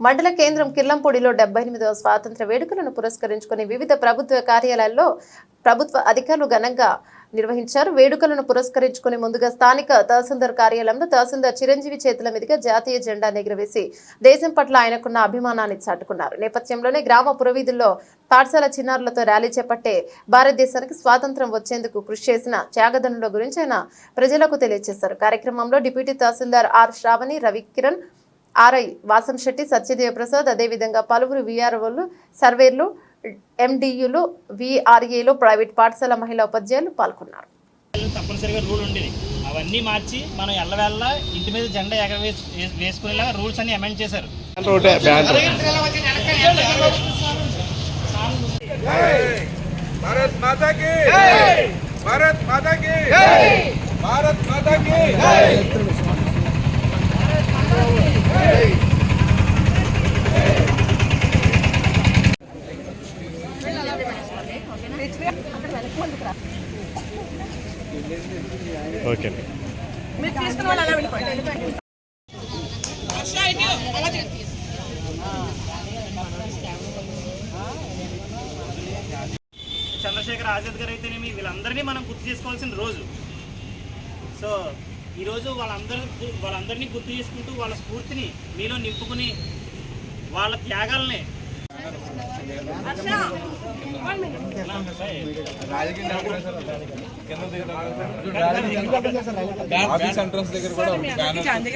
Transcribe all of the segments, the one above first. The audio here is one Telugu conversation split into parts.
మండల కేంద్రం కిర్లంపూడిలో డెబ్బై ఎనిమిదవ స్వాతంత్ర వేడుకలను పురస్కరించుకుని వివిధ ప్రభుత్వ కార్యాలయాల్లో ప్రభుత్వ అధికారులు ఘనంగా నిర్వహించారు. వేడుకలను పురస్కరించుకుని ముందుగా స్థానిక తహసీల్దార్ కార్యాలయంలో తహసీల్దార్ చిరంజీవి చేతుల మీదుగా జాతీయ జెండా ఎగురవేసి దేశం పట్ల ఆయనకున్న అభిమానాన్ని చాటుకున్నారు. నేపథ్యంలోనే గ్రామ పురవీధుల్లో పాఠశాల చిన్నారులతో ర్యాలీ చేపట్టే భారతదేశానికి స్వాతంత్రం వచ్చేందుకు కృషి చేసిన త్యాగదనుల గురించి ఆయన ప్రజలకు తెలియజేశారు. కార్యక్రమంలో deputy tahsildar R Sravani Ravikiran RI Vasamsetti Satyadeva Prasad అదేవిధంగా పలువురు వీఆర్ఓలు సర్వేర్లు ఎండియులు విఆర్ఏలు ప్రైవేట్ పాఠశాల మహిళా ఉపాధ్యాయులు పాల్గొన్నారు. తప్పనిసరిగా రూల్ ఉండేది. అవన్నీ మార్చి మనం ఎల్లవెల్ల ఇంటి మీద జెండా ఎగర వేసుకునేలాగా రూల్స్ అన్ని అమెండ్ చేశారు. భారత్ మాతాకి భారత్ మాతాకి భారత్ మాతాకి ఓకే చంద్రశేఖర్ ఆజాద్ గారు అయితే వీళ్ళందరినీ మనం గుర్తు చేసుకోవాల్సిన రోజు. సో ఈరోజు వాళ్ళందరూ వాళ్ళందరినీ గుర్తు చేసుకుంటూ వాళ్ళ స్ఫూర్తిని మీలో నింపుకుని వాళ్ళ త్యాగాలని ఆఫీస్ ఎంట్రన్స్ దగ్గర కూడా గాంధీ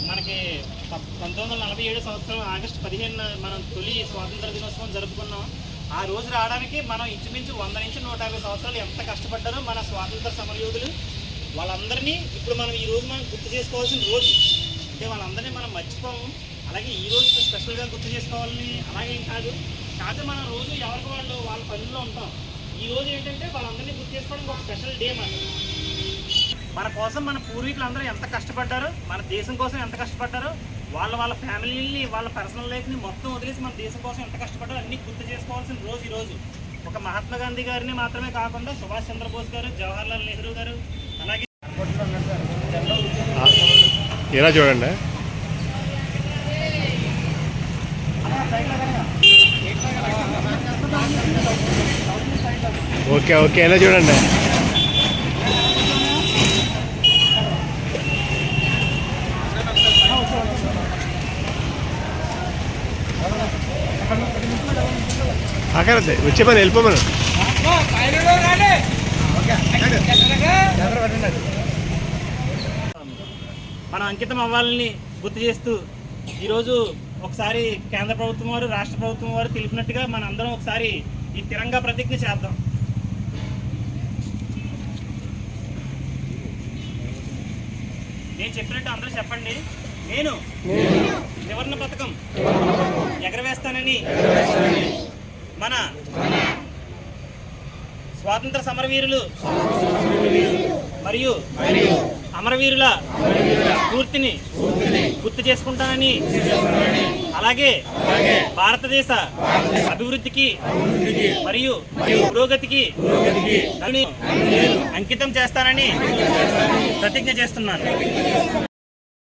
మనకి ప- పంతొమ్మిది వందల నలభై ఏడు సంవత్సరం ఆగస్టు పదిహేను మనం తొలి స్వాతంత్ర దినోత్సవం జరుపుకున్నాం. ఆ రోజు రావడానికి మనం ఇంచుమించు వంద నుంచి నూట యాభై సంవత్సరాలు ఎంత కష్టపడ్డారో మన స్వాతంత్ర సమరయోధులు వాళ్ళందరినీ ఇప్పుడు మనం ఈ రోజు మనం గుర్తు చేసుకోవాల్సిన రోజు. అంటే వాళ్ళందరినీ మనం మర్చిపోము. అలాగే ఈ రోజు స్పెషల్గా గుర్తు చేసుకోవాలని అలాగేం కాదు. కాకపోతే మనం రోజు ఎవరికి వాళ్ళు వాళ్ళ పనుల్లో ఉంటాం. ఈ రోజు ఏంటంటే వాళ్ళందరినీ గుర్తు చేసుకోవడానికి ఒక స్పెషల్ డే మనం మన కోసం మన పూర్వీకులందరూ ఎంత కష్టపడ్డారో మన దేశం కోసం ఎంత కష్టపడ్డారో వాళ్ళ వాళ్ళ ఫ్యామిలీని వాళ్ళ పర్సనల్ లైఫ్ని మొత్తం వదిలేసి మన దేశం కోసం ఎంత కష్టపడ్డారో అన్ని గుర్తు చేసుకోవాల్సిన రోజు ఈరోజు రోజు. ఒక మహాత్మా గాంధీ గారిని మాత్రమే కాకుండా సుభాష్ చంద్రబోస్ గారు జవహర్లాల్ నెహ్రూ గారు అలాగే ఇలా చూడండి? ఓకే ఓకే ఇలా చూడండి? అక్కడ వచ్చే పని వెళ్ళిపోమను. మనం అంకితం అవ్వాలని గుర్తు చేస్తూ ఈరోజు ఒకసారి కేంద్ర ప్రభుత్వం వారు రాష్ట్ర ప్రభుత్వం వారు తెలిపినట్టుగా మన అందరం ఒకసారి ఈ తిరంగా ప్రతిజ్ఞ చేద్దాం. నేను చెప్పినట్టు అందరూ చెప్పండి. నేను త్రివర్ణ పథకం ఎగరవేస్తానని మన స్వాతంత్ర సమరవీరులు మరియు అమరవీరుల స్ఫూర్తిని గుర్తు చేసుకుంటానని అలాగే భారతదేశ అభివృద్ధికి మరియు పురోగతికి అంకితం చేస్తానని ప్రతిజ్ఞ చేస్తున్నాను.